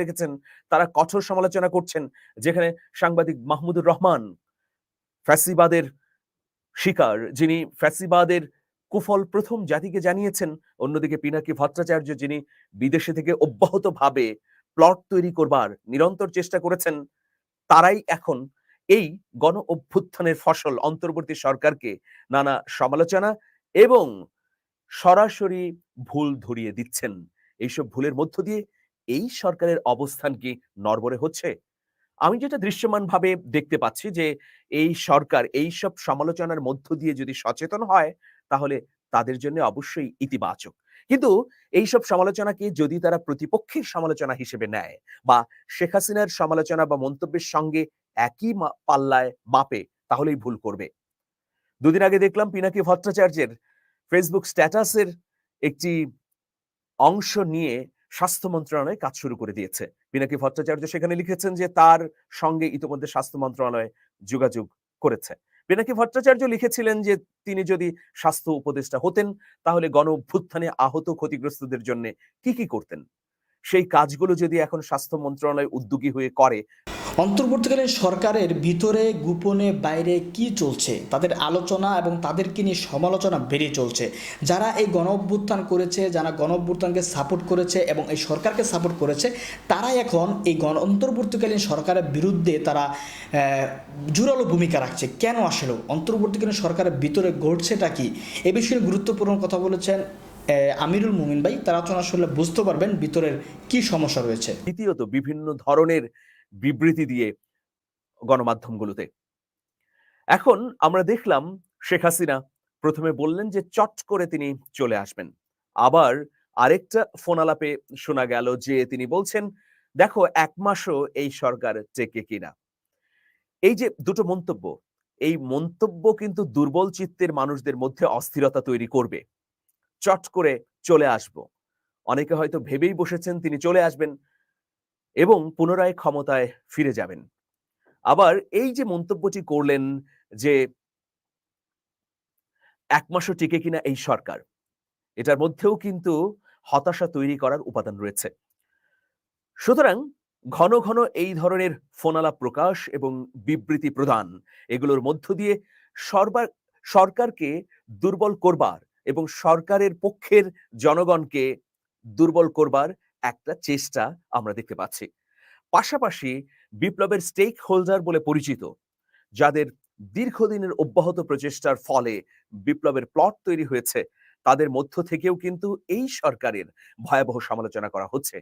রেখেছেন তারা কঠোর সমালোচনা করছেন, যেখানে সাংবাদিক মাহমুদুর রহমান ফ্যাসিবাদের শিকার, যিনি ফ্যাসিবাদের কুফল প্রথম জাতিকে জানিয়েছেন, অন্যদিকে পিনাকি ভট্টাচার্য, যিনি বিদেশে থেকে অব্যাহতভাবে প্লট তৈরি করবার নিরন্তর চেষ্টা করেছেন, তারাই এখন এই গণ অভ্যুত্থানের ফসল, অন্তর্বর্তী সরকারকে নানা সমালোচনা এবং সরাসরি ভুল ধরিয়ে দিচ্ছেন। এইসব ভুলের মধ্য দিয়ে এই সরকারের অবস্থান কি নরবরে হচ্ছে? আমি যেটা দৃশ্যমানভাবে দেখতে পাচ্ছি যে, এই সরকার এই সব সমালোচনার মধ্য দিয়ে যদি সচেতন হয়, তাহলে তাদের জন্য অবশ্যই ইতিবাচক। কিন্তু এই সব সমালোচনাকে যদি তারা প্রতিপক্ষের সমালোচনা হিসেবে নেয় বা শেখ হাসিনার সমালোচনা বা মন্তব্যের সঙ্গে একই পাল্লায় মাপে, তাহলেই ভুল করবে। দুদিন আগে দেখলাম পিনাকি ভট্টাচার্যের ফেসবুক স্ট্যাটাসের একটি অংশ নিয়ে স্বাস্থ্য মন্ত্রণালয় কাজ শুরু করে দিয়েছে। পিনাকি ভট্টাচার্য সেখানে লিখেছেন যে, তার সঙ্গে ইতিমধ্যে স্বাস্থ্য মন্ত্রণালয় যোগাযোগ করেছে। পিনাকি ভট্টাচার্য লিখেছিলেন যে, তিনি যদি স্বাস্থ্য উপদেষ্টা হতেন, তাহলে গণ অভ্যুত্থানে আহত ক্ষতিগ্রস্তদের জন্য কি কি করতেন? সেই কাজগুলো যদি এখন স্বাস্থ্য মন্ত্রণালয় উদ্যোগী হয়ে করে অন্তর্বর্তীকালীন সরকারের ভিতরে, গোপনে, বাইরে কি চলছে? তাদের আলোচনা এবং তাদেরকে নিয়ে সমালোচনা বেড়ে চলছে। যারা এই গণ অভ্যুত্থান করেছে, যারা গণ অভ্যুত্থানকে সাপোর্ট করেছে এবং এই সরকারকে সাপোর্ট করেছে, তারাই এখন এই গণ অন্তর্বর্তীকালীন সরকারের বিরুদ্ধে তারা জোরালো ভূমিকা রাখছে। কেন আসলে? অন্তর্বর্তীকালীন সরকারের ভিতরে ঘটছেটা কি? এ বিষয়ে গুরুত্বপূর্ণ কথা বলেছেন আমিরুল মুমিন ভাই। তারা আলোচনা আসলে বুঝতে পারবেন ভিতরের কি সমস্যা রয়েছে। দ্বিতীয়ত, বিভিন্ন ধরনের বিবৃতি দিয়ে গণমাধ্যমগুলোতে। এখন আমরা দেখলাম শেখ হাসিনা প্রথমে বললেন যে চট করে তিনি চলে আসবেন। আবার আরেকটা ফোন আলাপে শোনা গেল যে তিনি বলছেন, দেখো, এক মাসও এই সরকার টেকে কিনা। এই যে দুটো মন্তব্য, এই মন্তব্য কিন্তু দুর্বল চিত্তের মানুষদের মধ্যে অস্থিরতা তৈরি করবে। চট করে চলে আসব। অনেকে হয়তো ভেবেই বসেছেন তিনি চলে আসবেন। এবং পুনরায় ক্ষমতায় ফিরে যাবেন। আবার এই যে মন্তব্যটি করলেন যে এক মাসও টিকে কিনা এই সরকার, এটার মধ্যেও কিন্তু হতাশা তৈরি করার উপাদান রয়েছে। সুতরাং ঘন ঘন এই ধরনের ফোনালা প্রকাশ এবং বিবৃতি প্রদান, এগুলোর মধ্য দিয়ে সরবার, সরকারকে দুর্বল করবার এবং সরকারের পক্ষের জনগণকে দুর্বল করবার একটা চেষ্টা আমরা দেখতে পাচ্ছি। পাশাপাশি বিপ্লবের স্টেক হোল্ডার বলে পরিচিত, যাদের দীর্ঘদিনের অব্যাহত প্রচেষ্টার ফলে বিপ্লবের প্লট তৈরি হয়েছে, তাদের মধ্য থেকেও কিন্তু এই সরকারের ভয়াবহ সমালোচনা করা হচ্ছে।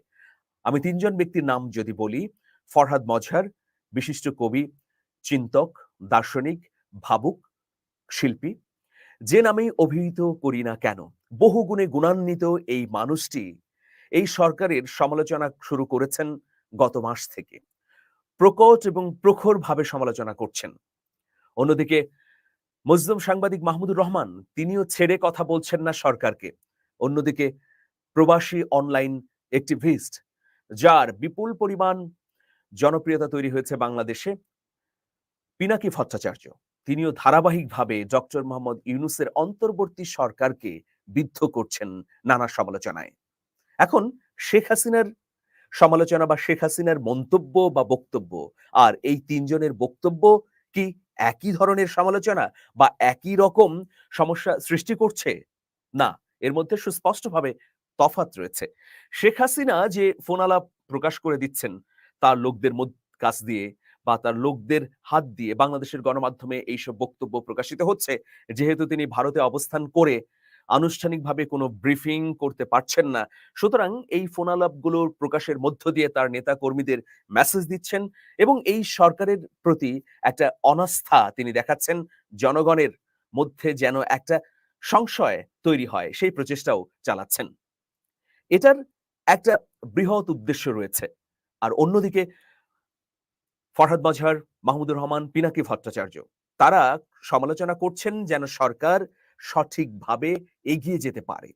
আমি তিনজন ব্যক্তির নাম যদি বলি, ফরহাদ মজহার, বিশিষ্ট কবি, চিন্তক, দার্শনিক, ভাবুক, শিল্পী। যে নামেই অভিহিত করি না কেন বহু গুণে গুণান্বিত এই মানুষটি এই সরকারের সমালোচনা শুরু করেছেন গত মাস থেকে। প্রকট এবং প্রখরভাবে সমালোচনা করছেন। অন্যদিকে মুসলিম সাংবাদিক মাহমুদুর রহমান, তিনিও ছেড়ে কথা বলছেন না সরকারকে। অন্যদিকে প্রবাসী অনলাইন অ্যাক্টিভিস্ট যার বিপুল পরিমাণ জনপ্রিয়তা তৈরি হয়েছে বাংলাদেশে, পিনাকি ভট্টাচার্য। তিনিও ধারাবাহিকভাবে ডক্টর মোহাম্মদ ইউনুসের অন্তর্বর্তী সরকারকে বিদ্ধ করছেন নানা সমালোচনায়। এখন শেখ হাসিনার সমালোচনা বা শেখ হাসিনার মন্তব্য বা বক্তব্য আর এই তিনজনের বক্তব্য কি একই ধরনের সমালোচনা বা একই রকম সমস্যা সৃষ্টি করছে? না, এর মধ্যে সুস্পষ্টভাবে তফাত রয়েছে। শেখ হাসিনা যে ফোনালাপ প্রকাশ করে দিচ্ছেন তার লোকদের কাছ দিয়ে বা তার লোকদের হাত দিয়ে বাংলাদেশের গণমাধ্যমে এইসব বক্তব্য প্রকাশিত হচ্ছে, যেহেতু তিনি ভারতে অবস্থান করে আনুষ্ঠানিকভাবে কোনো ব্রিফিং করতে পারছেন না। সুতরাং এই ফোনালাপগুলোর প্রকাশের মধ্য দিয়ে তার নেতা কর্মীদের মেসেজ দিচ্ছেন এবং এই সরকারের প্রতি একটা অনাস্থা তিনি দেখাচ্ছেন জনগণের মধ্যে যেন একটা সংশয় তৈরি হয়, সেই প্রচেষ্টাও চালাচ্ছেন। এটার একটা বৃহৎ উদ্দেশ্য রয়েছে। আর অন্যদিকে ফরহাদ মজহার মাহমুদুর রহমান, পিনাকি ভট্টাচার্য, তারা সমালোচনা করছেন যেন সরকার সঠিকভাবে এগিয়ে যেতে পারে।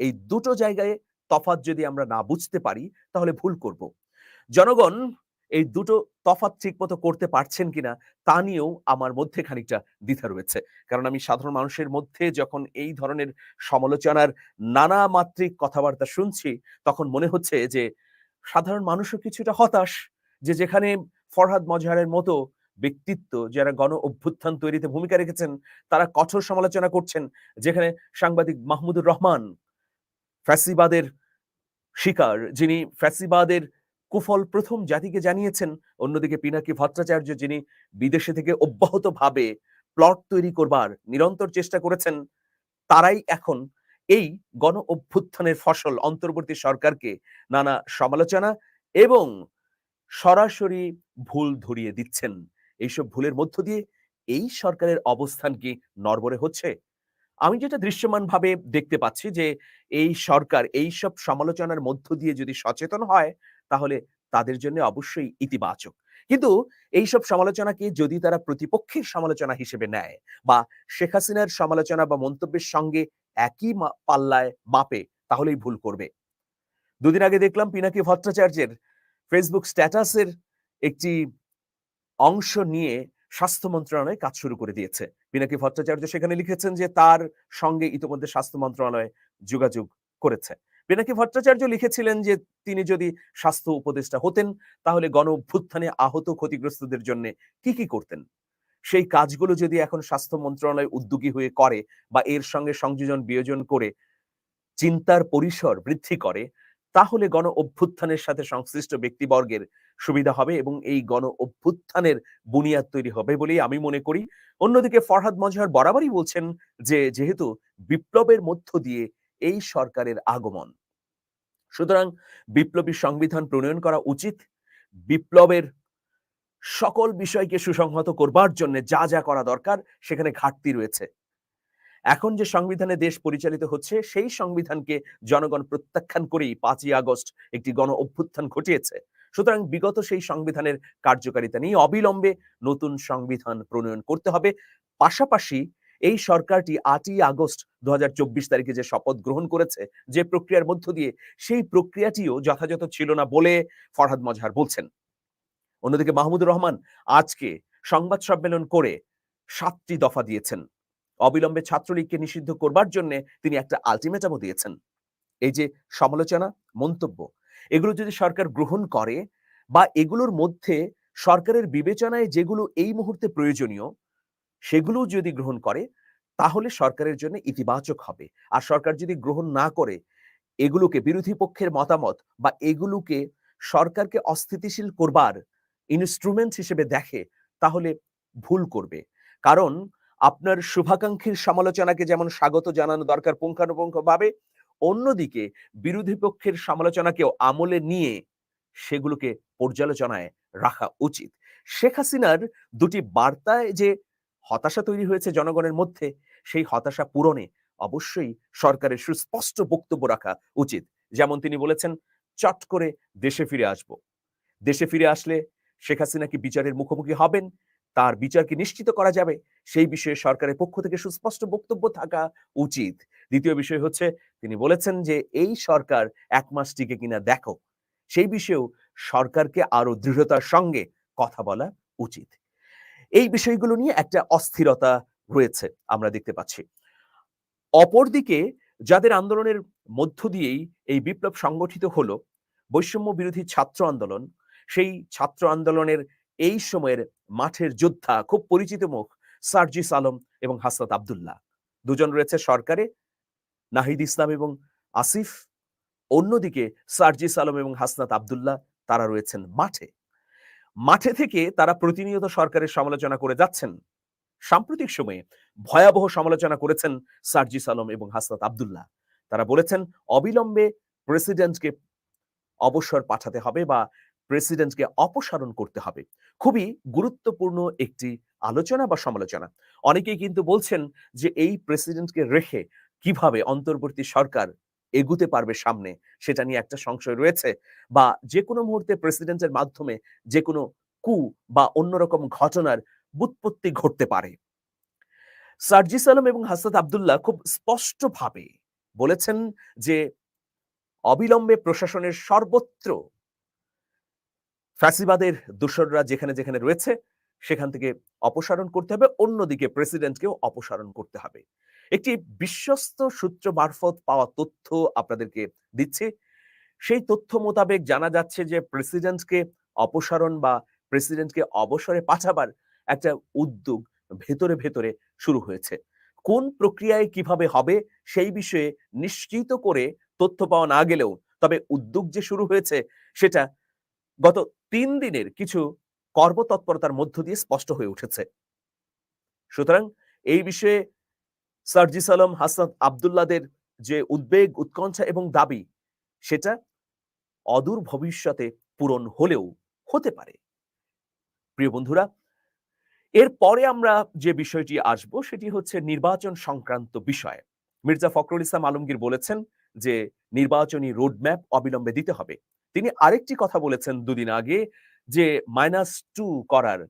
এই দুটো জায়গায় তফাৎ যদি আমরা না বুঝতে পারি, তাহলে ভুল করব। জনগণ এই দুটো তফাৎ ঠিকমতো করতে পারছেন কিনা, তা নিয়েও আমার মধ্যে খানিকটা দ্বিধা রয়েছে। কারণ আমি সাধারণ মানুষের মধ্যে যখন এই ধরনের সমালোচনার নানা মাত্রিক কথাবার্তা শুনছি, তখন মনে হচ্ছে যে, সাধারণ মানুষও কিছুটা হতাশ যে, যেখানে ফরহাদ মজহারের মতো ব্যক্তিত্ব, যারা গণ অভ্যুত্থান তৈরিতে ভূমিকা রেখেছেন, তারা কঠোর সমালোচনা করছেন, যেখানে সাংবাদিক মাহমুদুর রহমান, ফ্যাসিবাদের শিকার, যিনি ফ্যাসিবাদের কুফল প্রথম জাতিকে জানিয়েছেন, অন্যদিকে পিনাকি ভট্টাচার্য, যিনি বিদেশে থেকে অব্যাহতভাবে প্লট তৈরি করবার নিরন্তর চেষ্টা করেছেন, তারাই এখন এই গণ অভ্যুত্থানের ফসল, অন্তর্বর্তী সরকারকে নানা সমালোচনা এবং সরাসরি ভুল ধরিয়ে দিচ্ছেন। এইসব ভুলের মধ্য দিয়ে এই সরকারের অবস্থান কি নরবরে হচ্ছে? আমি যেটা দৃশ্যমানভাবে দেখতে পাচ্ছি যে, এই সরকার এই সব সমালোচনার মধ্য দিয়ে যদি সচেতন হয়, তাহলে তাদের জন্য অবশ্যই ইতিবাচক। কিন্তু এইসব সমালোচনাকে যদি তারা প্রতিপক্ষের সমালোচনা হিসেবে নেয় বা শেখ হাসিনার সমালোচনা বা মন্তব্যের সঙ্গে একই পাল্লায় মাপে, তাহলেই ভুল করবে। দুদিন আগে দেখলাম পিনাকি ভট্টাচার্যের ফেসবুক স্ট্যাটাসের একটি অংশ নিয়ে স্বাস্থ্য মন্ত্রণালয় কাজ শুরু করে দিয়েছে। পিনাকি ভট্টাচার্য সেখানে লিখেছেন যে, তার সঙ্গে ইতিমধ্যে স্বাস্থ্য মন্ত্রণালয় যোগাযোগ করেছে। পিনাকি ভট্টাচার্য লিখেছিলেন যে, তিনি যদি স্বাস্থ্য উপদেষ্টা হতেন, তাহলে গণ অভ্যুত্থানে আহত ক্ষতিগ্রস্তদের জন্য কি কি করতেন? সেই কাজগুলো যদি এখন স্বাস্থ্য মন্ত্রণালয় উদ্যোগী হয়ে করে বা এর সঙ্গে সংযোজন বিয়োজন করে, চিন্তার পরিসর বৃদ্ধি করে তাহলে গণ অভ্যুত্থানের সাথে সংশ্লিষ্ট ব্যক্তিবর্গের সুবিধা হবে এবং এই গণ অভ্যুত্থানের বুনিয়াদ তৈরি হবে বলেই আমি মনে করি। অন্যদিকে ফরহাদ মজহার বরাবরই বলছেন যে, যেহেতু বিপ্লবের মধ্য দিয়ে এই সরকারের আগমন, সুতরাং বিপ্লবী সংবিধান প্রণয়ন করা উচিত। বিপ্লবের সকল বিষয়কে সুসংহত করবার জন্য যা যা করা দরকার, সেখানে ঘাটতি রয়েছে। এখন যে সংবিধানে দেশ পরিচালিত হচ্ছে, সেই সংবিধানকে জনগণ প্রত্যাখ্যান করেই পাঁচই আগস্ট একটি গণ অভ্যুত্থান ঘটিয়েছে। সুতরাং বিগত সেই সংবিধানের কার্যকারিতা নিয়ে অবিলম্বে নতুন সংবিধান প্রণয়ন করতে হবে। পাশাপাশি এই সরকারটি আটই আগস্ট দু হাজার চব্বিশ তারিখে যে শপথ গ্রহণ করেছে, যে প্রক্রিয়ার মধ্য দিয়ে, সেই প্রক্রিয়াটিও যথাযথ ছিল না বলে ফরহাদ মজহার বলছেন। অন্যদিকে মাহমুদুর রহমান আজকে সংবাদ সম্মেলন করে সাতটি দফা দিয়েছেন। অবিলম্বে ছাত্রলীগকে নিষিদ্ধ করবার জন্য তিনি একটা আলটিমেটামও দিয়েছেন। এই যে সমালোচনা, মন্তব্য, এগুলো যদি সরকার গ্রহণ করে বা এগুলোর মধ্যে সরকারের বিবেচনায় যেগুলো এই মুহূর্তে প্রয়োজনীয় সেগুলো যদি গ্রহণ করে, তাহলে সরকারের জন্য ইতিবাচক হবে। আর সরকার যদি গ্রহণ না করে, এগুলোকে বিরোধী পক্ষের মতামত বা এগুলোকে সরকারকে অস্থিতিশীল করবার ইনস্ট্রুমেন্ট হিসেবে দেখে, তাহলে ভুল করবে। কারণ আপনার শুভাকাঙ্ক্ষীর সমালোচনাকে যেমন স্বাগত জানানো দরকার পুঙ্খানুপুঙ্খভাবে, অন্যদিকে বিরোধী পক্ষের সমালোচনাকেও আমলে নিয়ে সেগুলোকে পর্যালোচনায় রাখা উচিত। শেখ হাসিনার দুটি বার্তায় যে হতাশা তৈরি হয়েছে জনগণের মধ্যে, সেই হতাশা পূরণে অবশ্যই সরকারের সুস্পষ্ট বক্তব্য রাখা উচিত। যেমন তিনি বলেছেন, চট করে দেশে ফিরে আসব। দেশে ফিরে আসলে শেখ হাসিনা কি বিচারের মুখোমুখি হবেন? তার বিচার কি নিশ্চিত করা যাবে? সেই বিষয়ে সরকারের পক্ষ থেকে সুস্পষ্ট বক্তব্য থাকা উচিত। দ্বিতীয় বিষয় হচ্ছে, তিনি বলেছেন যে, এই সরকার এক মাস টিকে কিনা দেখো। সেই বিষয়েও সরকারকে আরও দৃঢ়তার সঙ্গে কথা বলা উচিত। এই বিষয়গুলো নিয়ে একটা অস্থিরতা রয়েছে, আমরা দেখতে পাচ্ছি। অপরদিকে, যাদের আন্দোলনের মধ্য দিয়েই এই বিপ্লব সংগঠিত হলো, বৈষম্য বিরোধী ছাত্র আন্দোলন, সেই ছাত্র আন্দোলনের এই সময়ের মাঠের যোদ্ধা, খুব পরিচিত মুখ সার্জিস আলম এবং হাসনাত আবদুল্লাহ। দুজন রয়েছে সরকারে, নাহিদ ইসলাম এবং আসিফ। অন্যদিকে সার্জিস আলম এবং হাসনাত আবদুল্লাহ, তারা রয়েছেন মাঠে। মাঠে থেকে তারা প্রতিনিয়ত সরকারের সমালোচনা করে যাচ্ছেন। সাম্প্রতিক সময়ে ভয়াবহ সমালোচনা করেছেন সার্জিস আলম এবং হাসনাত আবদুল্লাহ। তারা বলেছেন, অবিলম্বে প্রেসিডেন্টকে অবসর পাঠাতে হবে বা প্রেসিডেন্টকে অপসারণ করতে হবে। খুবই গুরুত্বপূর্ণ একটি আলোচনা বা সমালোচনা। অনেকেই কিন্তু বলছেন যে এই প্রেসিডেন্টকে রেখে কীভাবে অন্তর্বর্তী সরকার এগুতে পারবে সামনে, সেটা নিয়ে একটা সংশয় রয়েছে বা যে কোনো মুহূর্তে প্রেসিডেন্টের মাধ্যমে যে কোনো কু বা অন্যরকম ঘটনার বুৎপত্তি ঘটতে পারে। সার্জিস আলম এবং হাসাদ আবদুল্লাহ খুব স্পষ্টভাবে বলেছেন যে অবিলম্বে প্রশাসনের সর্বত্র ফ্যাসিবাদের দোসররা যেখানে যেখানে রয়েছে সেখান থেকে অপসারণ করতে হবে, অন্যদিকে প্রেসিডেন্টকেও অপসারণ করতে হবে। একটি বিশ্বস্ত সূত্র মারফত পাওয়া তথ্য আপনাদেরকে দিচ্ছে। সেই তথ্য মোতাবেক জানা যাচ্ছে যে, প্রেসিডেন্টকে অপসারণ বা প্রেসিডেন্টকে অবসরে পাঠাবার একটা উদ্যোগ ভেতরে ভেতরে শুরু হয়েছে। কোন প্রক্রিয়ায় কীভাবে হবে সেই বিষয়ে নিশ্চিত করে তথ্য পাওয়া না গেলেও, তবে উদ্যোগ যে শুরু হয়েছে, সেটা গত তিন দিনের কিছু কর্মতৎপরতার মধ্য দিয়ে স্পষ্ট হয়ে উঠেছে। সুতরাং এই বিষয়ে সার্জিস আলম হাসান আবদুল্লাদের যে উদ্বেগ, উৎকণ্ঠা এবং দাবি, সেটা অদূর ভবিষ্যতে পূরণ হলেও হতে পারে। প্রিয় বন্ধুরা এরপরে আমরা যে বিষয়টি আসব, সেটি হচ্ছে নির্বাচন সংক্রান্ত বিষয়। মির্জা ফখরুল ইসলাম আলমগীর বলেছেন যে, নির্বাচনী রোডম্যাপ অবিলম্বে দিতে হবে। তিনি আরেকটি কথা বলেছেন দুদিন আগে যে মাইনাস টু করার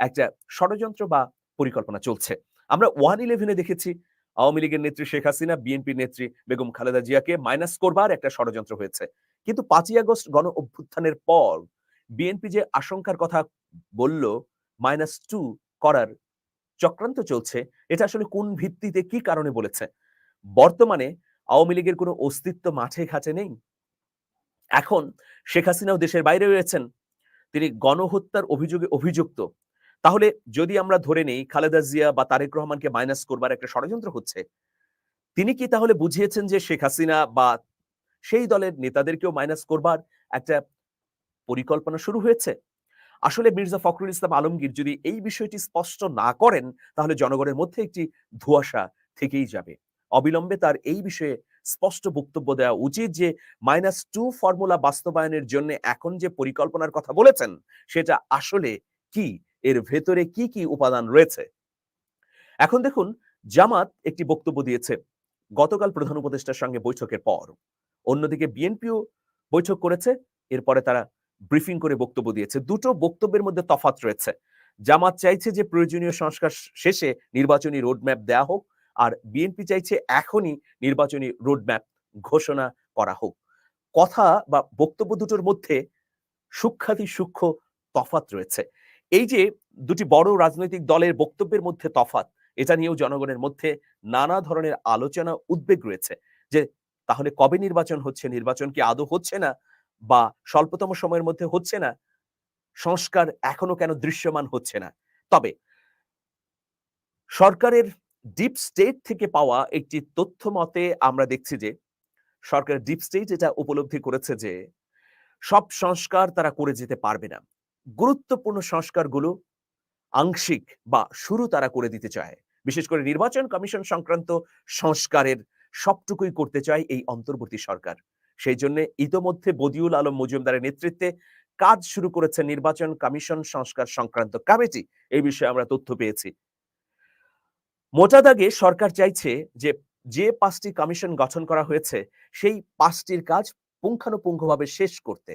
একটা ষড়যন্ত্র বা পরিকল্পনা চলছে। আমরা ওয়ান ইলেভেনে দেখেছি, আওয়ামী লীগের নেত্রী শেখ হাসিনা, বিএনপির নেত্রী বেগম খালেদা জিয়াকে মাইনাস করবার একটা ষড়যন্ত্র হয়েছে। কিন্তু পাঁচই আগস্ট গণ অভ্যুত্থানের পর বিএনপি যে আশঙ্কার কথা বলল মাইনাস টু করার চক্রান্ত চলছে, এটা আসলে কোন ভিত্তিতে কি কারণে বলেছে? বর্তমানে আওয়ামী লীগের কোনো অস্তিত্ব মাঠে ঘাটে নেই। এখন শেখ হাসিনাও দেশের বাইরে রয়েছেন তিনি গণহত্যার অভিযোগে অভিযুক্ত। তাহলে যদি আমরা ধরে নেই, খালেদা জিয়া বা তারেক রহমানকে মাইনাস করবার একটা ষড়যন্ত্র হচ্ছে, তিনি কি তাহলে বুঝিয়েছেন যে শেখ হাসিনা বা সেই দলের নেতাদেরকেও মাইনাস করবার একটা পরিকল্পনা শুরু হয়েছে? আসলে মির্জা ফখরুল ইসলাম আলমগীর যদি এই বিষয়টি স্পষ্ট না করেন, তাহলে জনগণের মধ্যে একটি ধোঁয়াশা থেকেই যাবে। অবিলম্বে তার এই বিষয়ে স্পষ্ট বক্তব্য দেওয়া উচিত যে মাইনাস টু ফর্মুলা বাস্তবায়নের জন্য এখন যে পরিকল্পনার কথা বলেছেন, সেটা আসলে কি? এর ভেতরে কি কি উপাদান রয়েছে? এখন দেখুন, জামাত একটি বক্তব্য দিয়েছে, গতকাল প্রধান উপদেষ্টার সঙ্গে বৈঠকের পর। অন্যদিকে বিএনপিও বৈঠক করেছে, এরপরে তারা ব্রিফিং করে বক্তব্য দিয়েছে। দুটো বক্তব্যের মধ্যে তফাৎ রয়েছে। জামাত চাইছে যে প্রয়োজনীয় সংস্কার শেষে নির্বাচনী রোডম্যাপ দেয়া হোক আর বিএনপি চাইছে এখনই নির্বাচনী রোডম্যাপ ঘোষণা করা হোক। কথা বা বক্তব্য দুটোর মধ্যে সূক্ষাতি সূক্ষ্ম তফাত রয়েছে। এই যে দুটি বড় রাজনৈতিক দলের বক্তব্যের মধ্যে তফাৎ, এটা নিয়েও জনগণের মধ্যে নানা ধরনের আলোচনা উদ্বেগ রয়েছে যে তাহলে কবে নির্বাচন হচ্ছে, নির্বাচন কি আদৌ হচ্ছে না বা স্বল্পতম সময়ের মধ্যে হচ্ছে না? সংস্কার এখনও কেন দৃশ্যমান হচ্ছে না? তবে সরকারের ডিপ স্টেট থেকে পাওয়া একটি তথ্য মতে আমরা দেখছি যে, সরকার ডিপ স্টেট এটা উপলব্ধি করেছে যে, সব সংস্কার তারা করে যেতে পারবে না। গুরুত্বপূর্ণ সংস্কারগুলো আংশিক বা শুরু তারা করে দিতে চায়। বিশেষ করে নির্বাচন কমিশন সংক্রান্ত সংস্কারের সবটুকুই করতে চায় এই অন্তর্বর্তী সরকার। সেই জন্য ইতোমধ্যে বদিউল আলম মজুমদারের নেতৃত্বে কাজ শুরু করেছে নির্বাচন কমিশন সংস্কার সংক্রান্ত কমিটি। এই বিষয়ে আমরা তথ্য পেয়েছি। মোটা দাগে সরকার চাইছে যে যে পাঁচটি কমিশন গঠন করা হয়েছে, সেই পাঁচটির কাজ পুঙ্খানুপুঙ্খভাবে শেষ করতে।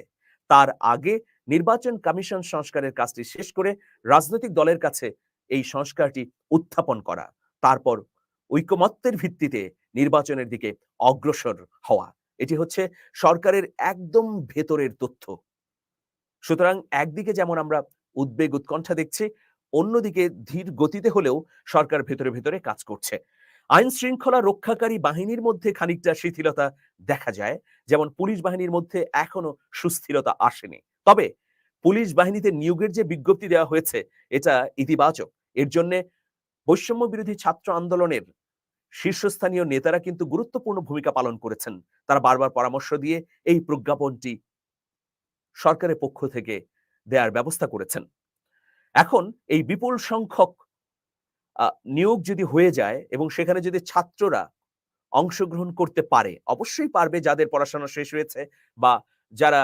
তার আগে নির্বাচন কমিশন সংস্কারের কাজটি শেষ করে রাজনৈতিক দলের কাছে এই সংস্কারটি উত্থাপন করা। তারপর ঐকমত্যের ভিত্তিতে নির্বাচনের দিকে অগ্রসর হওয়া। এটি হচ্ছে সরকারের একদম ভেতরের তথ্য। সুতরাং একদিকে যেমন আমরা উদ্বেগ উৎকণ্ঠা দেখছি অন্যদিকে ধীর গতিতে হলেও সরকার ভেতরে ভেতরে কাজ করছে। আইন শৃঙ্খলা রক্ষাকারী বাহিনীর মধ্যে খানিকটা শিথিলতা দেখা যায়, যেমন পুলিশ বাহিনীর মধ্যে এখনও সুস্থিরতা আসেনি। তবে পুলিশ বাহিনীতে নিয়োগের যে বিজ্ঞপ্তি দেওয়া হয়েছে, এটা ইতিবাচক। এর জন্য বৈষম্য বিরোধী ছাত্র আন্দোলনের শীর্ষস্থানীয় নেতারা কিন্তু গুরুত্বপূর্ণ ভূমিকা পালন করেছেন। তারা বারবার পরামর্শ দিয়ে এই প্রজ্ঞাপনটি সরকারের পক্ষ থেকে দেওয়ার ব্যবস্থা করেছেন। এখন এই বিপুল সংখ্যক নিয়োগ যদি হয়ে যায় এবং সেখানে যদি ছাত্ররা অংশগ্রহণ করতে পারে, অবশ্যই পারবে যাদের পড়াশোনা শেষ হয়েছে বা যারা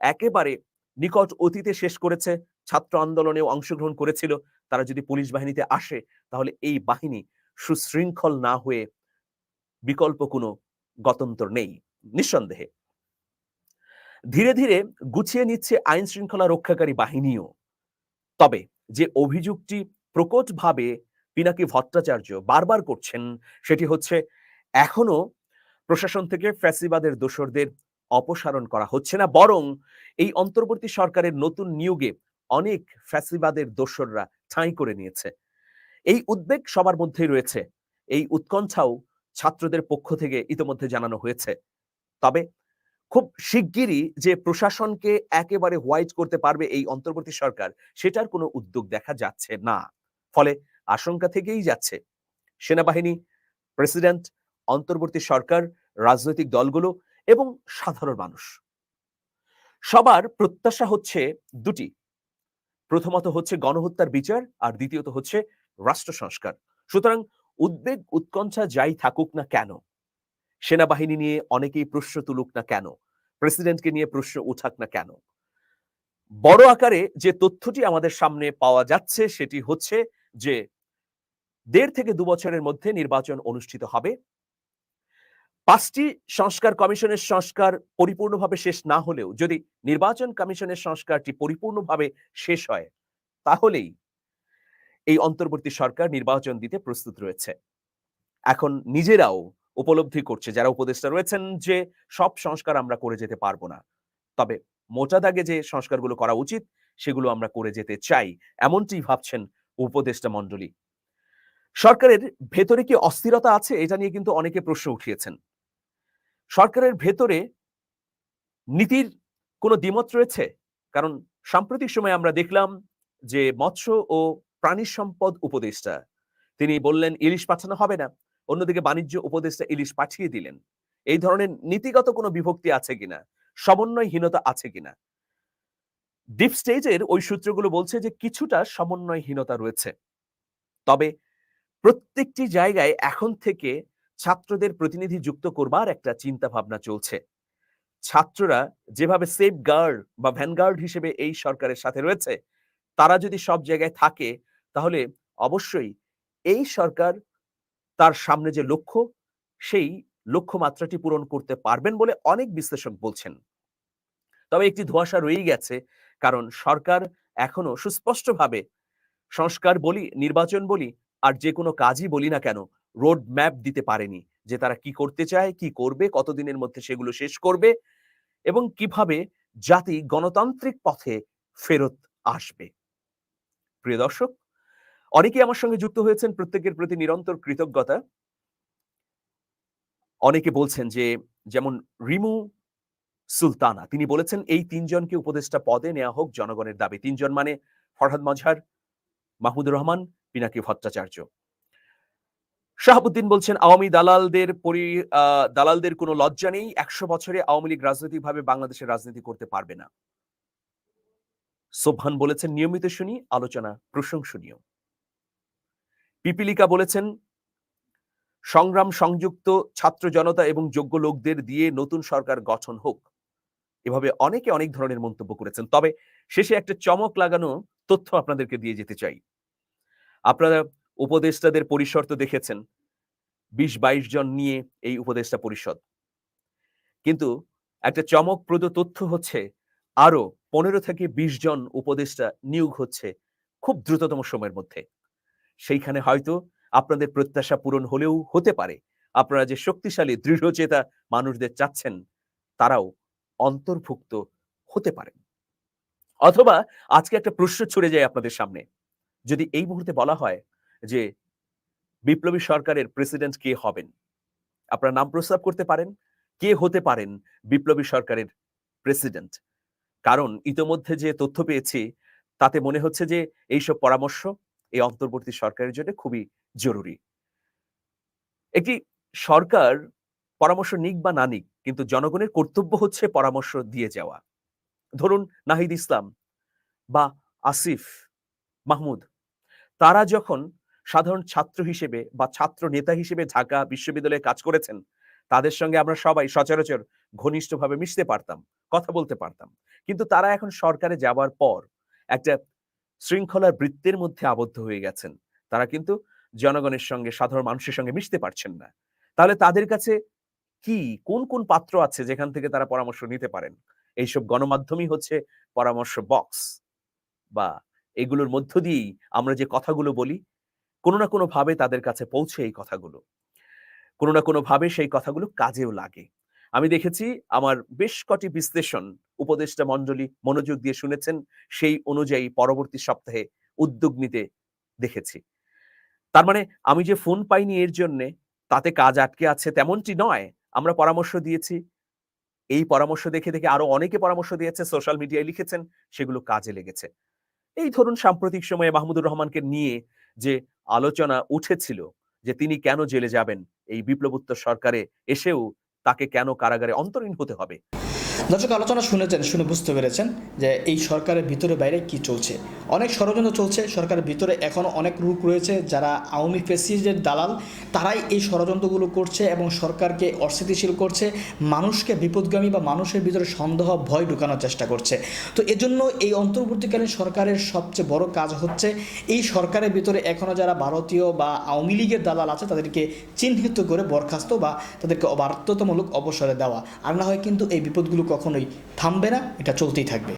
একেবারে নিকট অতীতে শেষ করেছে, ছাত্র আন্দোলনেও অংশগ্রহণ করেছিল, তারা যদি পুলিশ বাহিনীতে আসে, তাহলে এই বাহিনী সুশৃঙ্খল না হয়ে বিকল্প কোনো গতন্তর নেই, নিঃসন্দেহে। ধীরে ধীরে গুছিয়ে নিচ্ছে আইন শৃঙ্খলা রক্ষাকারী বাহিনীও। তবে যে অভিযোগটি প্রকটভাবে পিনাকি ভট্টাচার্য বারবার করছেন, সেটি হচ্ছে এখনও প্রশাসন থেকে ফ্যাসিবাদের দোষরদের অপসারণ করা হচ্ছে না। বরং এই অন্তর্বর্তী সরকারের নতুন নিয়োগে অনেক ফ্যাসিবাদের দোসররা ঠাঁই করে নিয়েছে। এই উদ্বেগ সবার মধ্যেই রয়েছে। এই উৎকণ্ঠাও ছাত্রদের পক্ষ থেকে ইতোমধ্যে জানানো হয়েছে। তবে খুব শিগগিরই যে প্রশাসনকে একেবারে হোয়াইট করতে পারবে এই অন্তর্বর্তী সরকার, সেটার কোনো উদ্যোগ দেখা যাচ্ছে না। ফলে আশঙ্কা থেকেই যাচ্ছে। সেনাবাহিনী প্রেসিডেন্ট অন্তর্বর্তী সরকার, রাজনৈতিক দলগুলো এবং সাধারণ মানুষ। সবার প্রত্যাশা হচ্ছে দুটি। প্রথমত হচ্ছে গণহত্যার বিচার আর দ্বিতীয়ত হচ্ছে রাষ্ট্র সংস্কার। সুতরাং উদ্বেগ, উৎকণ্ঠা যাই থাকুক না কেন সেনাবাহিনী নিয়ে অনেকেই প্রশ্ন তুলুক না কেন? প্রেসিডেন্টকে নিয়ে প্রশ্ন উঠাক না কেন? বড় আকারে যে তথ্যটি আমাদের সামনে পাওয়া যাচ্ছে সেটি হচ্ছে যে, দেড় থেকে দু বছরের মধ্যে নির্বাচন অনুষ্ঠিত হবে। পাঁচটি সংস্কার কমিশনের সংস্কার পরিপূর্ণভাবে শেষ না হলেও, যদি নির্বাচন কমিশনের সংস্কারটি পরিপূর্ণভাবে শেষ হয়, তাহলেই এই অন্তর্বর্তী সরকার নির্বাচন দিতে প্রস্তুত রয়েছে। এখন নিজেরাও উপলব্ধি করছে, যারা উপদেষ্টা রয়েছেন যে সব সংস্কার আমরা করে যেতে পারব না। তবে মোটা দাগে যে সংস্কারগুলো করা উচিত, সেগুলো আমরা করে যেতে চাই এমনটি ভাবছেন উপদেষ্টা মণ্ডলী। সরকারের ভেতরে কি অস্থিরতা আছে, এটা নিয়ে কিন্তু অনেকে প্রশ্ন উঠিয়েছেন। সরকারের ভেতরে নীতির কোনো দ্বিমত রয়েছে? কারণ সাম্প্রতিক সময়ে আমরা দেখলাম যে মৎস্য ও প্রাণী সম্পদ উপদেষ্টা, তিনি বললেন, ইলিশ পাঠানো হবে না। অন্যদিকে বাণিজ্য উপদেষ্টা ইলিশ পাঠিয়ে দিলেন। এই ধরনের নীতিগত কোনো বিভক্তি আছে কিনা? সমন্বয়হীনতা আছে কিনা? ডিপ স্টেজের ওই সূত্রগুলো বলছে যে কিছুটা সমন্বয়হীনতা রয়েছে। তবে প্রত্যেকটি জায়গায় এখন থেকে ছাত্রদের প্রতিনিধি যুক্ত করবার একটা চিন্তা ভাবনা চলছে। ছাত্ররা যেভাবে সেফ গার্ড বা ভ্যানগার্ড হিসেবে এই সরকারের সাথে রয়েছে, তারা যদি সব জায়গায় থাকে, তাহলে অবশ্যই এই সরকার তার সামনে যে লক্ষ্য, সেই লক্ষ্যমাত্রাটি পূরণ করতে পারবেন বলে অনেক বিশ্লেষক বলছেন। তবে একটি ধোঁয়াশা রয়েই গেছে, কারণ সরকার এখনও সুস্পষ্টভাবে সংস্কার বলি, নির্বাচন বলি, আর যে কোনো কাজই বলি না কেন, রোড ম্যাপ দিতে পারেনি যে তারা কি করতে চায়, কি করবে, কতদিনের মধ্যে সেগুলো শেষ করবে এবং কীভাবে জাতি গণতান্ত্রিক পথে ফেরত আসবে। প্রিয় দর্শক অনেকেই আমার সঙ্গে যুক্ত হয়েছেন, প্রত্যেকের প্রতি নিরন্তর কৃতজ্ঞতা। অনেকে বলছেন যে, যেমন রিমু সুলতানা, তিনি বলেছেন, এই তিনজনকে উপদেষ্টা পদে নেওয়া হোক জনগণের দাবি। তিনজন মানে ফরহাদ মজহার মাহমুদুর রহমান, পিনাকি ভট্টাচার্য। শাহাবুদ্দিন বলছেন, আওয়ামী দালালদের পরি দালালদের কোনো লজ্জা নেই, একশো বছরে আওয়ামী লীগ রাজনৈতিকভাবে বাংলাদেশের রাজনীতি করতে পারবে না। সোভান বলেছেন, নিয়মিত শুনি, আলোচনা প্রশংসনীয়। পিপিলিকা বলেছেন, সংগ্রাম সংযুক্ত ছাত্র জনতা এবং যোগ্য লোকদের দিয়ে নতুন সরকার গঠন হোক। এভাবে অনেকে অনেক ধরনের মন্তব্য করেছেন। তবে শেষে একটা চমক লাগানো তথ্য আপনাদেরকে দিয়ে যেতে চাই। আপনারা উপদেষ্টাদের পরিসর তো দেখেছেন, বিশ বাইশ জন নিয়ে এই উপদেষ্টা পরিষদ। কিন্তু একটা চমকপ্রদ তথ্য হচ্ছে আরও পনেরো থেকে বিশ জন উপদেষ্টা নিয়োগ হচ্ছে খুব দ্রুততম সময়ের মধ্যে। সেইখানে হয়তো আপনাদের প্রত্যাশা পূরণ হলেও হতে পারে। আপনারা যে শক্তিশালী, দৃঢ়চেতা মানুষদের চাচ্ছেন, তারাও অন্তর্ভুক্ত হতে পারেন। অথবা আজকে একটা প্রশ্ন ছুড়ে যায় আপনাদের সামনে। যদি এই মুহূর্তে বলা হয় যে, বিপ্লবী সরকারের প্রেসিডেন্ট কে হবেন? আপনারা নাম প্রস্তাব করতে পারেন? কে হতে পারেন বিপ্লবী সরকারের প্রেসিডেন্ট? কারণ ইতোমধ্যে যে তথ্য পেয়েছি, তাতে মনে হচ্ছে যে, এইসব পরামর্শ এই অন্তর্বর্তী সরকারের জন্য খুবই জরুরি। একটি সরকার পরামর্শ নিক বা না নিক, কিন্তু জনগণের কর্তব্য হচ্ছে পরামর্শ দিয়ে যাওয়া। ধরুন নাহিদ ইসলাম বা আসিফ মাহমুদ, তারা যখন সাধারণ ছাত্র হিসেবে বা ছাত্র নেতা হিসেবে ঢাকা বিশ্ববিদ্যালয়ে কাজ করেছেন, তাদের সঙ্গে আমরা সবাই সচরাচর ঘনিষ্ঠভাবে মিশতে পারতাম, কথা বলতে পারতাম। কিন্তু তারা এখন সরকারে যাবার পর একটা শৃঙ্খলার বৃত্তের মধ্যে আবদ্ধ হয়ে গেছেন। তারা কিন্তু জনগণের সঙ্গে, সাধারণ মানুষের সঙ্গে মিশতে পারছেন না। তাহলে তাদের কাছে কি, কোন কোন পাত্র আছে যেখান থেকে তারা পরামর্শ নিতে পারেন? এইসব গণমাধ্যমই হচ্ছে পরামর্শ বক্স বা এগুলোর মধ্য দিয়েই আমরা যে কথাগুলো বলি, কোনো না কোনো ভাবে তাদের কাছে পৌঁছে এই কথাগুলো। কোনো না কোনো ভাবে সেই কথাগুলো কাজেও লাগে। আমি দেখেছি আমার বেশ কটি বিশ্লেষণ উপদেষ্টা মণ্ডলী মনোযোগ দিয়ে শুনেছেন, সেই অনুযায়ী পরবর্তী সপ্তাহে উদ্যোগ নিতে দেখেছি। তার মানে আমি যে ফোন পাইনি এর জন্যে, তাতে কাজ আটকে আছে তেমনটি নয়। আমরা পরামর্শ দিয়েছি। এই পরামর্শ দেখে দেখে আরও অনেকে পরামর্শ দিয়েছে, সোশ্যাল মিডিয়ায় লিখেছেন, সেগুলো কাজে লেগেছে। এই ধরুন সাম্প্রতিক সময়ে মাহমুদুর রহমানকে নিয়ে যে আলোচনা উঠেছিল, যে তিনি কেন জেলে যাবেন, এই বিপ্লবোত্তর সরকারে এসেও তাকে কেন কারাগারে অন্তরীণ হতে হবে? দর্শক, আলোচনা শুনেছেন, শুনে বুঝতে পেরেছেন যে এই সরকারের ভিতরে বাইরে কি চলছে। অনেক ষড়যন্ত্র চলছে, সরকারের ভিতরে এখনও অনেক রূপ রয়েছে যারা আওয়ামী ফেসিজের দালাল। তারাই এই ষড়যন্ত্রগুলো করছে এবং সরকারকে অস্থিতিশীল করছে, মানুষকে বিপদগামী বা মানুষের ভিতরে সন্দেহ, ভয় ঢুকানোর চেষ্টা করছে। তো এজন্য এই অন্তর্বর্তীকালীন সরকারের সবচেয়ে বড় কাজ হচ্ছে, এই সরকারের ভিতরে এখনও যারা ভারতীয় বা আওয়ামী লীগের দালাল আছে, তাদেরকে চিহ্নিত করে বরখাস্ত বা তাদেরকে বাধ্যতামূলক অবসরে দেওয়া। আর না হয় কিন্তু এই বিপদগুলো কখনোই থামবে না, এটা চলতেই থাকবে।